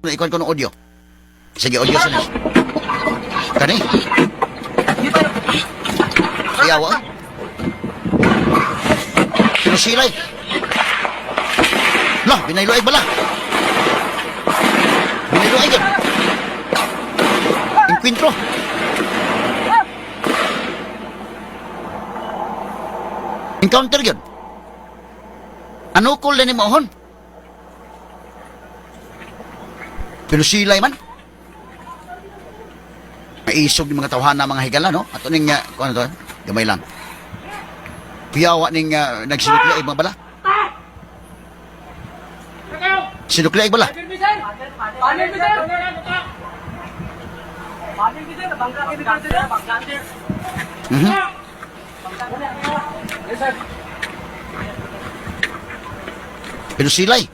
na ikon ko ng audio. Sige, audio sa nis. Kani? Iyawa. Sila eh. Lah, binaylo ay bala. Binaylo ay gan. Encuentro. Encounter yun. Ano ko lang ni mohon? Pero silay man. Maisog ni mga tawhana mga higala, no? At ning, uh, kung ano to, gamay lang. Piyawa ning uh, nagsinukli ay mga bala. Sinukli ay bala. Mhm. Pero silay.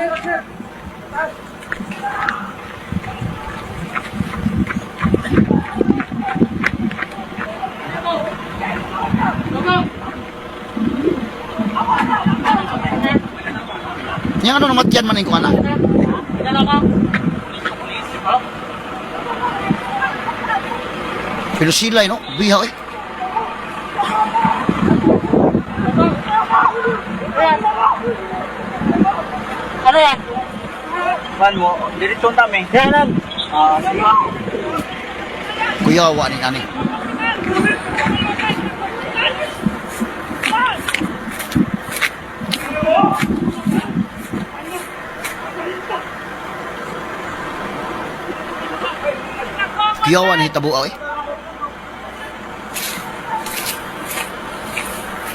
Yang ano namatyan man ko anak. Pero silay no, bihaw eh. Ano yan? Man mo, diretso kami. Yan lang. Ah, sige. Kuyawa ni ani. Kuyawa ni hitabo eh.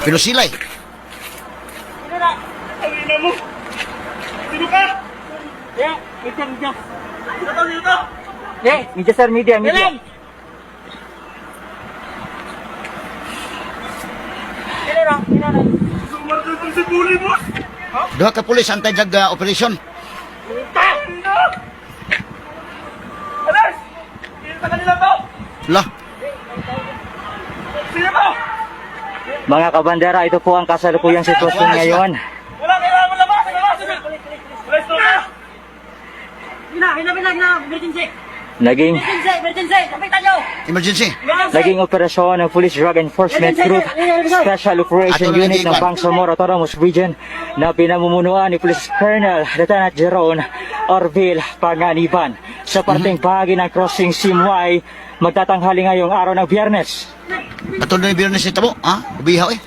Pero silay. Ang mo. Sino ka? Yeah, media, media. Dito, dito. Yeah, media sir, media, media. Yan lang, yan lang. Sumardutan si Bully, boss. Duha ka pulis antay jag uh, operasyon. Tanga! Alas! Sino sa kanila to? Lah, Sino to? Mga kabandera, ito po ang kasalukuyang sitwasyon ngayon. Naging Emergency, naging operasyon ng Police Drug Enforcement Group Special Operation Unit ng. Bangsamoro Autonomous Region na pinamumunuan ni Police Colonel Lieutenant Jeron Orville Panganiban sa parteng bahagi ng crossing Simway magtatanghali ngayong araw ng biyernes. Patuloy ni Biyernes itabo, ha? Bihaw eh.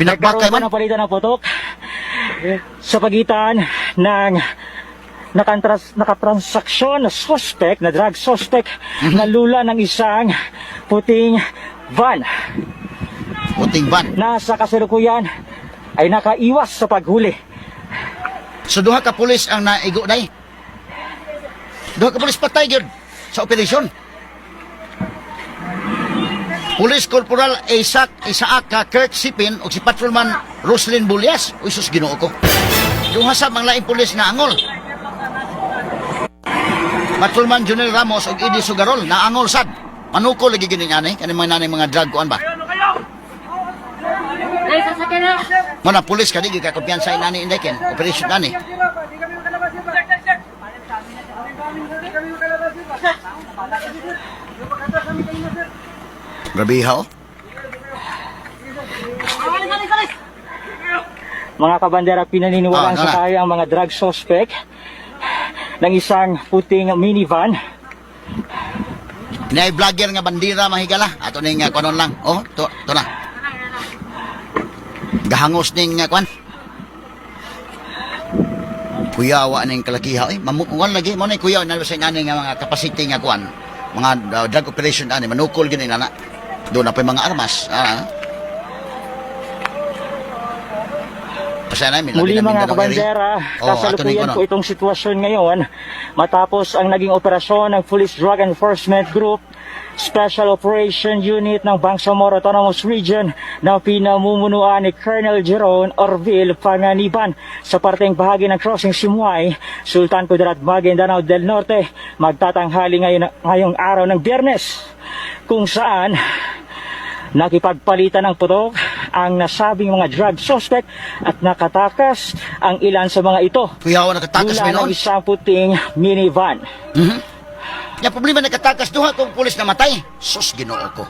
Nagkaroon Binakbakay pa man. ng palitan ng putok sa pagitan ng nakantras, nakatransaksyon na suspect, na drug suspect, na lula ng isang puting van Puting van. na sa kasalukuyan ay nakaiwas sa paghuli. So duha ka pulis ang naigo day. Duha ka pulis patay gyud sa operasyon. Police Corporal Isaac Isaac ka Kurt Sipin ug si Patrolman Roslyn Bulias. Uy sus Ginoo ko. Duha sa mga laing pulis na angol. Patrolman Junel Ramos ug Idi Sugarol na angol sad. Manuko lagi gini ani kani mga nanay mga drug kuan ba. Mo na pulis kadi gyud ka kumpiyansa inani inday ken operation nani. Check, check, check. Grabe ha oh. Mga kabandera, pinaniniwalaan Ah, sa tayo ang mga drug suspect ng isang puting minivan Nay vlogger nga bandira mahigala. Ato ning uh, kunon lang. Oh, to, to na. Gahangos ning uh, kwan. Kuyawa ning kalakiha. Eh, mamukuan lagi mo na kuyaw na sa nga mga capacity nga kwan. Mga uh, drug operation ani manukol gini nana. Doon na pa yung mga armas. Ah. Pasaya namin. Muli mga kabandera, Oh, kasalukuyan kuno. po itong sitwasyon ngayon matapos ang naging operasyon ng Police Drug Enforcement Group Special Operation Unit ng Bangsamoro Autonomous Region na pinamumunuan ni Colonel Jeron Orville Panganiban sa parteng bahagi ng crossing Simuay, Sultan Kudarat Maguindanao del Norte magtatanghali ngayon, ngayong araw ng biyernes kung saan nakipagpalitan ng putok ang nasabing mga drug suspect at nakatakas ang ilan sa mga ito. Kuyawan nakatakas Mula may ng isang puting minivan. Mhm. Yung problema nakatakas duha kong pulis na matay. Sus, ginoo ko.